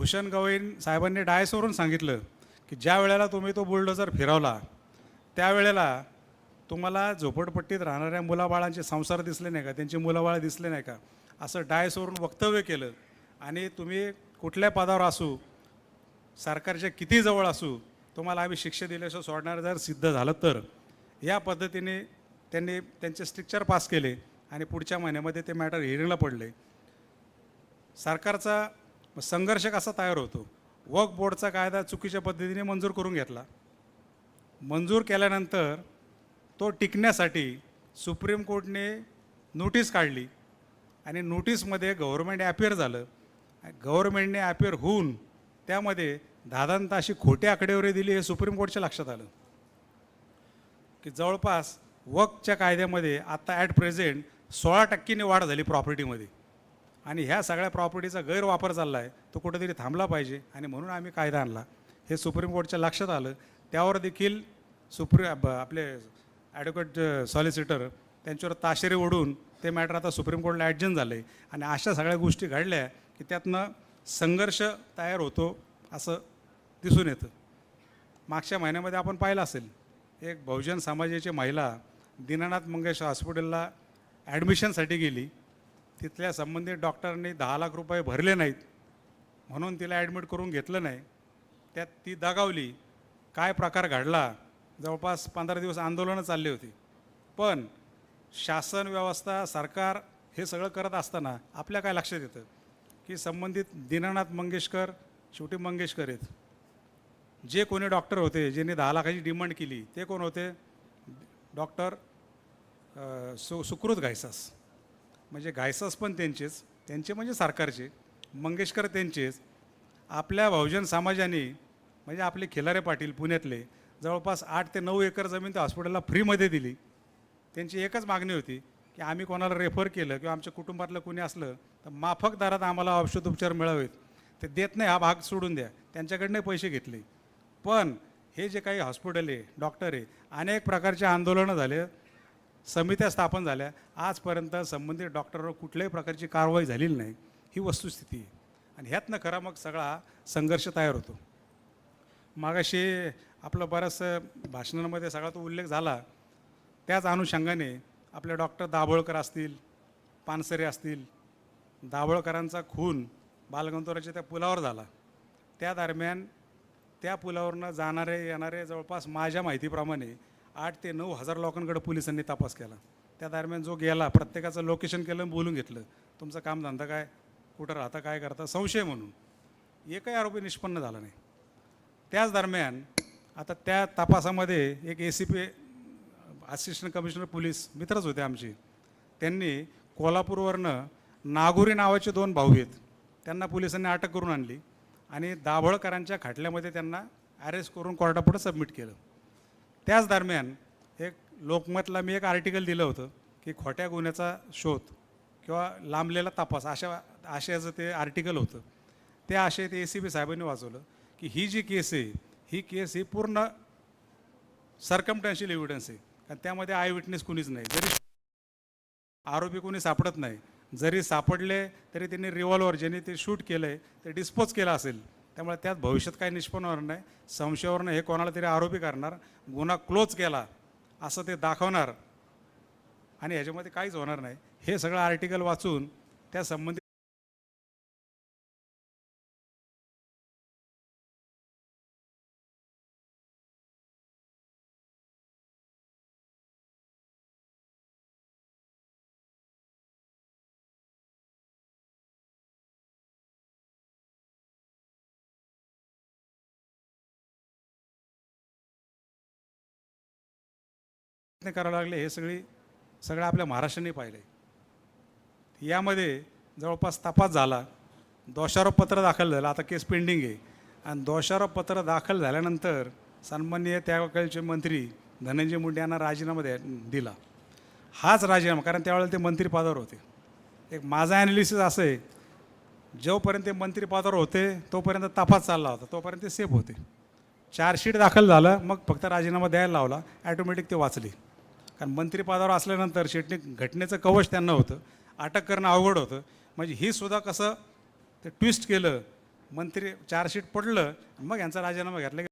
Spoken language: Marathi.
भूषण गवई साहेबांनी डायसवरून सांगितलं की ज्या वेळेला तुम्ही तो बुलडोजर फिरवला त्यावेळेला तुम्हाला झोपडपट्टीत राहणाऱ्या मुलाबाळांचे संसार दिसले नाही का? त्यांची मुलाबाळ दिसले नाही का? असं डायसवरून वक्तव्य केलं. आणि तुम्ही कुठल्या पदावर असू सरकारच्या किती जवळ असू तुम्हाला आम्ही शिक्षा दिल्याशिवाय सोडणार जर सिद्ध झालं तर. या पद्धतीने त्यांनी त्यांचे स्ट्रिक्चर पास केले आणि पुढच्या महिन्यामध्ये ते मॅटर हिअरिंगला पडले. सरकारचा मग संघर्ष कसा तयार होतो? वर्क बोर्डचा कायदा चुकीच्या पद्धतीने मंजूर करून घेतला. मंजूर केल्यानंतर तो टिकण्यासाठी सुप्रीम कोर्टने नोटीस काढली आणि नोटीसमध्ये गव्हर्मेंट ॲपियर झालं. गव्हर्मेंटने ॲपियर होऊन त्यामध्ये दादांत अशी खोटी आकडेवारी दिली हे सुप्रीम कोर्टच्या लक्षात आलं. की जवळपास वकच्या कायद्यामध्ये आता ॲट प्रेझेंट सोळा टक्केने वाढ झाली प्रॉपर्टीमध्ये आणि ह्या सगळ्या प्रॉपर्टीचा गैरवापर चालला आहे तो कुठेतरी थांबला पाहिजे. आणि म्हणून आम्ही कायदा आणला. हे सुप्रीम कोर्टच्या लक्षात आलं. त्यावर देखील सुप्री आपले ॲडव्होकेट सॉलिसिटर त्यांच्यावर ताशेरे ओढून ते मॅटर आता सुप्रीम कोर्टला ॲडजन झालं. आहे आणि अशा सगळ्या गोष्टी घडल्या की त्यातनं संघर्ष तयार होतो असं दिसून येतं. मागच्या महिन्यामध्ये आपण पाहिलं असेल एक बहुजन समाजाची महिला दीनानाथ मंगेश हॉस्पिटलला ॲडमिशनसाठी गेली. तिथल्या संबंधित डॉक्टरांनी दहा लाख रुपये भरले नाहीत. म्हणून तिला ॲडमिट करून घेतलं नाही. त्यात ती दगावली. काय प्रकार घडला? जवळपास पंधरा दिवस आंदोलनं चालली होती. पण शासन व्यवस्था सरकार हे सगळं करत असताना आपल्या काय लक्षात येतं? की संबंधित दीनानाथ मंगेशकर शेवटी मंगेशकर आहेत. जे कोणी डॉक्टर होते ज्यांनी दहा लाखाची डिमांड केली ते कोण होते? डॉक्टर सु सुकृत घायसास म्हणजे घायसास पण त्यांचेच त्यांचे म्हणजे सरकारचे मंगेशकर त्यांचेच. आपल्या बहुजन समाजाने म्हणजे आपले खिलारे पाटील पुण्यातले जवळपास आठ ते नऊ एकर जमीन त्या हॉस्पिटलला फ्रीमध्ये दिली. त्यांची एकच मागणी होती की आम्ही कोणाला रेफर केलं किंवा आमच्या कुटुंबातलं कोणी असलं तर माफक दरात आम्हाला औषधोपचार मिळावेत. ते देत नाही हा भाग सोडून द्या. त्यांच्याकडनं पैसे घेतले. पण हे जे काही हॉस्पिटल आहे डॉक्टर आहे अनेक प्रकारचे आंदोलनं झाले. समित्या स्थापन झाल्या. आजपर्यंत संबंधित डॉक्टरवर कुठल्याही प्रकारची कारवाई झालेली नाही. ही वस्तुस्थिती आहे. आणि ह्यातनं खरा मग सगळा संघर्ष तयार होतो. मागाशी आपलं बऱ्याचसं भाषणांमध्ये सगळा तो उल्लेख झाला. त्याच अनुषंगाने आपले डॉक्टर दाभोळकर असतील पानसरे असतील दाभोळकरांचा खून बालगंधोराच्या त्या पुलावर झाला. त्या दरम्यान त्या पुलावरनं जाणारे येणारे जवळपास माझ्या माहितीप्रमाणे आठ ते नऊ हजार लोकांकडे पोलिसांनी तपास केला. त्या दरम्यान जो गेला प्रत्येकाचं लोकेशन केलं बोलून घेतलं. तुमचं कामधंदा काय? कुठं राहता काय करता? संशय म्हणून. एकही आरोपी निष्पन्न झाला नाही. त्याच दरम्यान आता त्या तपासामध्ये एक A C P assistant commissioner police मित्रच होते आमचे. त्यांनी कोल्हापूरवरनं नागोरी नावाचे दोन भाऊ आहेत. त्यांना पोलिसांनी अटक करून आणली आणि दाभोळकरांच्या खटल्यामध्ये त्यांना अरेस्ट करून कोर्टापुढे सबमिट केलं. त्याच दरम्यान एक लोकमतला मी एक आर्टिकल दिलं होतं की खोट्या गुन्ह्याचा शोध किंवा लांबलेला तपास अशा आशयाचं ते आर्टिकल होतं. त्या आशय ते ए सी बी साहेबांनी वाचवलं की ही जी केस आहे ही केस ही पूर्ण सरकमटॅन्शियल एव्हिडन्स आहे. कारण त्यामध्ये आय विटनेस कुणीच नाही. जरी आरोपी कोणी सापडत नाही जरी सापडले तरी त्यांनी रिव्हॉल्वर ज्यांनी ते शूट केलं आहे ते डिस्पोज केलं असेल त्यामुळे त्यात भविष्यात काही निष्पन्न होणार नाही. संशयावरनं हे कोणाला तरी आरोपी करणार गुन्हा क्लोज केला असं ते दाखवणार. आणि ह्याच्यामध्ये काहीच होणार नाही. हे सगळं आर्टिकल वाचून त्या संबंधित प्रयत्न करावे लागले हे सगळी सगळं आपल्या महाराष्ट्राने पाहिले. यामध्ये जवळपास तपास झाला दोषारोप पत्र दाखल झालं आता केस पेंडिंग आहे. आणि दोषारोप पत्र दाखल झाल्यानंतर सन्माननीय त्यावेळचे मंत्री धनंजय मुंडे यांना राजीनामा द्या दिला. हाच राजीनामा कारण त्यावेळेला ते मंत्रिपदावर होते. एक माझा ॲनालिसिस असं आहे जोपर्यंत ते मंत्रिपदावर होते तोपर्यंत तपास चालला होता तोपर्यंत ते सेफ होते. चार्जशीट दाखल झालं मग फक्त राजीनामा द्यायला लावला ॲटोमॅटिक ते वाचले. कारण मंत्रिपदावर असल्यानंतर शेटणी घटनेचं कवच त्यांना होतं. अटक करणं अवघड होतं. म्हणजे हे सुद्धा कसं ते ट्विस्ट केलं मंत्री चार्जशीट पडलं मग यांचा राजीनामा घेतला